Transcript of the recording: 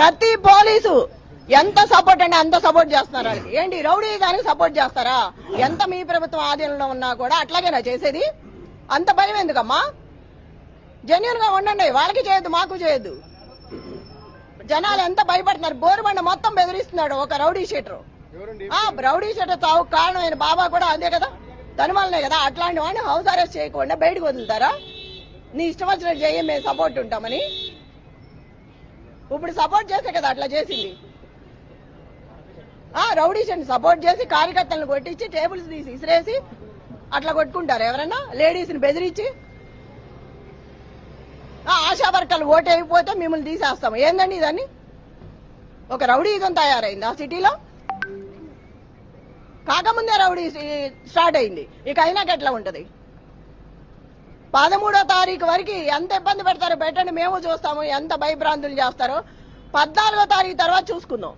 ప్రతి పోలీసు ఎంత సపోర్ట్ అంటే అంత సపోర్ట్ చేస్తున్నారు వాళ్ళకి. ఏంటి రౌడీ దానికి సపోర్ట్ చేస్తారా? ఎంత మీ ప్రభుత్వం ఆధీనంలో ఉన్నా కూడా అట్లాగేనా చేసేది? అంత భయం ఎందుకమ్మా? జెన్యున్గా ఉండండి వాళ్ళకి చేయొద్దు మాకు చేయొద్దు. జనాలు ఎంత భయపడుతున్నారు? బోరుబండ మొత్తం బెదిరిస్తున్నాడు ఒక రౌడీ షీటరు. ఆ రౌడీ షీటర్ చావు కారణమైన బాబా కూడా అదే కదా? తనుమలనే కదా? అట్లాంటి వాడిని హౌస్ అరెస్ట్ చేయకుండా బయటకు వదులుతారా? నీ ఇష్టం వచ్చినట్టు చేయి మేము సపోర్ట్ ఉంటామని. ఇప్పుడు సపోర్ట్ చేసే కదా అట్లా చేసింది. రౌడీషన్ సపోర్ట్ చేసి కార్యకర్తలను కొట్టించి టేబుల్స్ తీసి ఇసిరేసి అట్లా కొట్టుకుంటారు ఎవరన్నా? లేడీస్ని బెదిరించి. ఆశా వర్కర్లు ఓటైపోతే మిమ్మల్ని తీసేస్తాం. ఏందండి ఇదని? ఒక రౌడీ తయారైంది ఆ సిటీలో. కాకముందే రౌడీ స్టార్ట్ అయింది. ఇక అయినాక ఎట్లా ఉంటది? పదమూడో తారీఖు వరకు ఎంత ఇబ్బంది పెడతారో పెట్టండి మేము చూస్తాము ఎంత భయభ్రాంతులు చేస్తారో. పద్నాలుగో తారీఖు తర్వాత చూసుకుందాం.